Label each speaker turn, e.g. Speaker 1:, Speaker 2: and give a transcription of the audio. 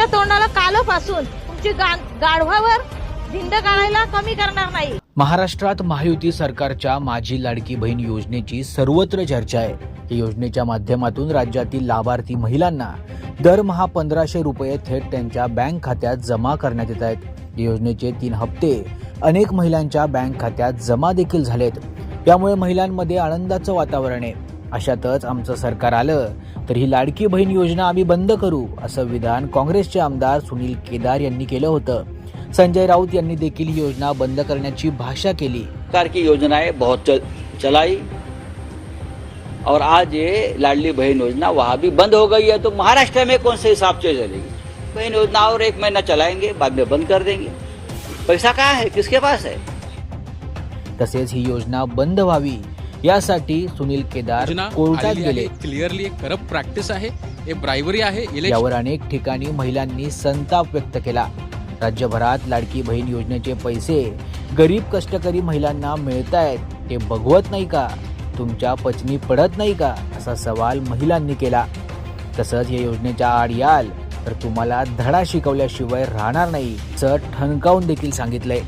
Speaker 1: तुमच्या तोंडाला कालपासून तुमची गाढवावर धिंड काढायला कमी करणार नाही.
Speaker 2: महाराष्ट्रात महायुती सरकारच्या माझी लाडकी बहीण योजनेची सर्वत्र चर्चा आहे. या योजनेच्या माध्यमातून राज्यातील लाभार्थी महिलांना दरमहा पंधराशे रुपये थेट त्यांच्या बँक खात्यात जमा करण्यात येत आहेत. या योजनेचे तीन हप्ते अनेक महिलांच्या बँक खात्यात जमा देखील झालेत. त्यामुळे महिलांमध्ये आनंदाचं वातावरण आहे. अशातच आमचं सरकार आलं तर ही लाडकी बहीण योजना आम्ही बंद करू असं विधान काँग्रेसचे आमदार सुनील केदार यांनी केलं होतं. संजय राऊत यांनी देखील ही योजना बंद करण्याची भाषा केली.
Speaker 3: सरकार की योजनाएं बहुत चल, चलाई। और आज ये लाडली बहन योजना वहाँ भी बंद हो गई है तो महाराष्ट्र में कौन से हिसाब से चलेगी? बहन योजना और एक महीना चलाएंगे बाद में बंद कर देंगे। पैसा कहाँ है? किसके पास है?
Speaker 2: तसेच ही योजना बंद व्हावी यासाठी सुनील केदार कोर्टात गेले.
Speaker 4: क्लिअरली एक करप्ट प्रॅक्टिस आहे. हे ब्रायवरी आहे.
Speaker 2: यावर अनेक ठिकाणी महिलांनी संताप व्यक्त केला. राज्यभरात लाडकी बहीण योजनेचे पैसे गरीब कष्टकरी महिलांना मिळतायत. ते बघवत नाही का? तुमच्या पचनी पडत नाही का? असा सवाल महिलांनी केला. तसंच या योजनेच्या आड याल तर तुम्हाला धडा शिकवल्याशिवाय राहणार नाही असं ठणकावून देखील सांगितलंय.